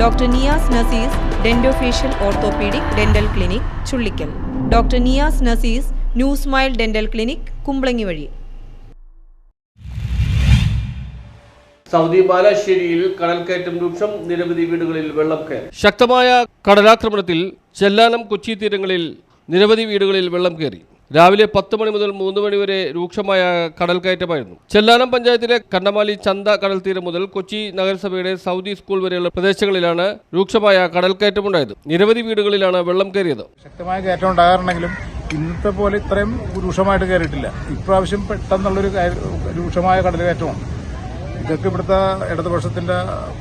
Doctor Niyas Naseez dentofacial orthopaedic dental clinic Chullikkal. Doctor Niyas Naseez new smile dental clinic Kumbalangi വഴി. Saudi ബാലാശ്ശേരിയിൽ കടൽക്കയറ്റം രൂക്ഷം നിരവധി വീടുകളിൽ വെള്ളം കയറി. ശക്തമായ കടലാക്രമണത്തിൽ ചെല്ലാനം കൊച്ചി തീരങ്ങളിൽ നിരവധി വീടുകളിൽ വെള്ളം കയറി. രാവിലെ പത്ത് മണി മുതൽ മൂന്ന് മണി വരെ രൂക്ഷമായ കടൽക്കയറ്റമായിരുന്നു. ചെല്ലാനം പഞ്ചായത്തിലെ കണ്ണമാലി ചന്ത കടൽ തീരം മുതൽ കൊച്ചി നഗരസഭയുടെ സൗദി സ്കൂൾ വരെയുള്ള പ്രദേശങ്ങളിലാണ് രൂക്ഷമായ കടൽക്കയറ്റമുണ്ടായത്. നിരവധി വീടുകളിലാണ് വെള്ളം കയറിയത്. ശക്തമായ കയറ്റം ഉണ്ടാകാറുണ്ടെങ്കിലും ഇന്നത്തെ പോലെ ഇത്രയും രൂക്ഷമായിട്ട് കയറിയിട്ടില്ല. ഇപ്രാവശ്യം പെട്ടെന്നുള്ളൊരു രൂക്ഷമായ കടൽ കയറ്റമാണ് ഇതൊക്കെ ഇവിടുത്തെ ഇടതുപക്ഷത്തിന്റെ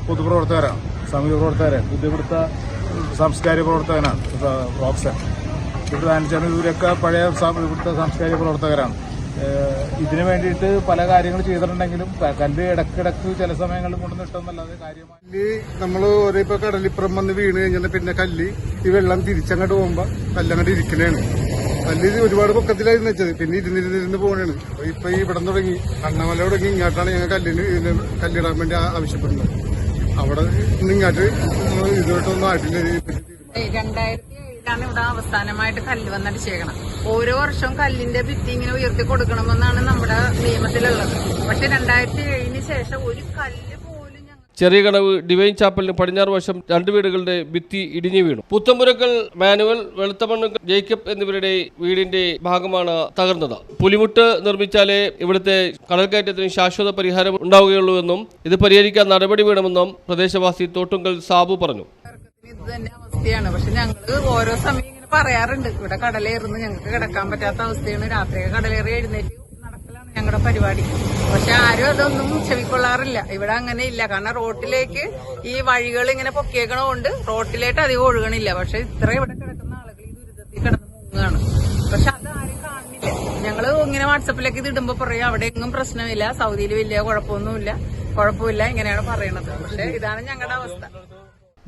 പൊതുപ്രവർത്തകരാണ് സാമൂഹ്യ പ്രവർത്തകരാണ് ഇത് ഇവിടുത്തെ സാംസ്കാരിക പ്രവർത്തകനാണ് ഇവിടുത്തെ ആൻചാണ് ഇവരൊക്കെ പഴയ ഇവിടുത്തെ സാംസ്കാരിക പ്രവർത്തകരാണ്. ഇതിനു വേണ്ടിയിട്ട് പല കാര്യങ്ങൾ ചെയ്തിട്ടുണ്ടെങ്കിലും കല്ല് ഇടക്കിടക്ക് ചില സമയങ്ങളിൽ കൊണ്ടുവന്നിട്ടെന്നല്ലാതെ കാര്യമായി കല്ല് നമ്മൾ ഓരോ ഇപ്പൊ കടലിപ്പുറം വന്ന് വീണ് കഴിഞ്ഞാൽ പിന്നെ കല്ല് ഈ വെള്ളം തിരിച്ചങ്ങോട്ട് പോകുമ്പോ കല്ലങ്ങോട്ട് ഇരിക്കണേണ്. കല്ല് ഒരുപാട് പൊക്കത്തിലായിരുന്നു വെച്ചത്. പിന്നെ ഇരുന്നിരുന്നിരുന്ന് പോകണേണ് അപ്പൊ ഇപ്പൊ ഈ ഇവിടെ തുടങ്ങി. കണ്ണമല തുടങ്ങി. ഇങ്ങോട്ടാണ് ഞങ്ങൾ കല്ലിന് ഇതിന് കല്ലിടാൻ വേണ്ടി ആവശ്യപ്പെടുന്നത്. അവിടെ നിന്ന് ഇങ്ങോട്ട് ഇതുമായിട്ടൊന്നും ആയിട്ടില്ല. രണ്ടായിരത്തി ഏഴിലാണ് ഇവിടെ അവസാനമായിട്ട് കല്ല് വന്നടിച്ചേക്കണം ഓരോ വർഷവും കല്ലിന്റെ ഭിത്തി ഇങ്ങനെ ഉയർത്തി കൊടുക്കണമെന്നാണ് നമ്മുടെ നിയമത്തിലുള്ളത്. പക്ഷെ രണ്ടായിരത്തി ഏഴിന് ശേഷം ഒരു കല്ല് ചെറിയ കടവ് ഡിവൈൻ ചാപ്പലിന് പടിഞ്ഞാറ് വശം രണ്ട് വീടുകളുടെ ഭിത്തി ഇടിഞ്ഞു വീണു. പുത്തമ്പുരക്കൽ മാനുവൽ വെളുത്തമണ്ണ് ജേക്കബ് എന്നിവരുടെ വീടിന്റെ ഭാഗമാണ് തകർന്നത്. പുലിമുട്ട് നിർമ്മിച്ചാലേ ഇവിടുത്തെ കടൽക്കയറ്റത്തിന് ശാശ്വത പരിഹാരം ഉണ്ടാവുകയുള്ളൂ എന്നും ഇത് പരിഹരിക്കാൻ നടപടി വേണമെന്നും പ്രദേശവാസി തോട്ടുങ്കൽ സാബു പറഞ്ഞു. ഇത് തന്നെ അവസ്ഥയാണ്. പക്ഷെ ഞങ്ങൾ ഓരോ സമയം ഇങ്ങനെ പറയാറുണ്ട്. ഇവിടെ കടലേറുന്നു. ഞങ്ങൾക്ക് കിടക്കാൻ പറ്റാത്ത അവസ്ഥയാണ്. രാത്രിയൊക്കെ കടലേറി എഴുന്നേറ്റ് നടക്കലാണ് ഞങ്ങളുടെ പരിപാടി. പക്ഷെ ആരും അതൊന്നും ചെവിക്കൊള്ളാറില്ല. ഇവിടെ അങ്ങനെ ഇല്ല. കാരണം റോട്ടിലേക്ക് ഈ വഴികൾ ഇങ്ങനെ പൊക്കിയേക്കണോണ്ട് റോട്ടിലേക്ക് അധികം ഒഴുകണില്ല. പക്ഷെ ഇത്ര ഇവിടെ കിടക്കുന്ന ആളുകൾ ഈ ദുരിതത്തിൽ കിടന്ന് മുങ്ങുകയാണ്. പക്ഷെ ആരും കാണുന്നില്ല. ഞങ്ങൾ ഇങ്ങനെ വാട്സപ്പിലേക്ക് ഇത് ഇടുമ്പോ പറയും അവിടെ എങ്ങും പ്രശ്നമില്ല. സൗദിയിൽ വലിയ കുഴപ്പമൊന്നുമില്ല. കുഴപ്പമില്ല. ഇങ്ങനെയാണ് പറയണത്. പക്ഷെ ഇതാണ് ഞങ്ങളുടെ അവസ്ഥ.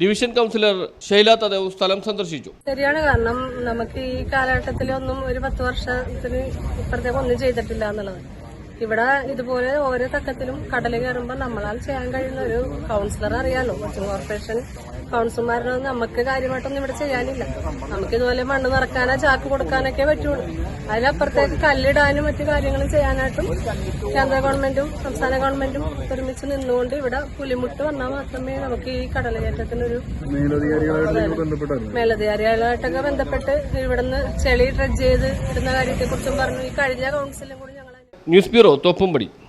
ഡിവിഷൻ കൗൺസിലർ ശൈല തദേവ് സ്ഥലം സന്ദർശിച്ചു. ശരിയാണ് കാരണം നമുക്ക് ഈ കാലഘട്ടത്തിലൊന്നും ഒരു പത്ത് വർഷത്തിന് ഇപ്പുറത്തേക്ക് ഒന്നും ചെയ്തിട്ടില്ല എന്നുള്ളത്. ഇവിടെ ഇതുപോലെ ഓരോ തക്കത്തിലും കടൽ കയറുമ്പോൾ നമ്മളാൽ ചെയ്യാൻ കഴിയുന്ന ഒരു കൗൺസിലർ അറിയാലോ. കൊച്ചിൻ കോർപ്പറേഷൻ കൗൺസിലർമാരൊന്നും നമുക്ക് കാര്യമായിട്ടൊന്നും ഇവിടെ ചെയ്യാനില്ല. നമുക്ക് ഇതുപോലെ മണ്ണ് നിറക്കാനോ ചാക്ക് കൊടുക്കാനൊക്കെ പറ്റുള്ളൂ. അതിനപ്പുറത്തേക്ക് കല്ലിടാനും മറ്റു കാര്യങ്ങളും ചെയ്യാനായിട്ടും കേന്ദ്ര ഗവൺമെന്റും സംസ്ഥാന ഗവൺമെന്റും ഒരുമിച്ച് നിന്നുകൊണ്ട് ഇവിടെ പുലിമുട്ട് വന്നാൽ മാത്രമേ നമുക്ക് ഈ കടലുകയറ്റത്തിനൊരു മേലധികാരികളായിട്ടൊക്കെ ബന്ധപ്പെട്ട് ഇവിടുന്ന് ചെളി ഡ്രഡ്ജ് ചെയ്ത് ഇടുന്ന കാര്യത്തെ കുറിച്ചും പറഞ്ഞു. ഈ കഴിഞ്ഞ കൗൺസിലും കൂടി ഞങ്ങൾ ന്യൂസ് ബ്യൂറോ തോപ്പുംപടി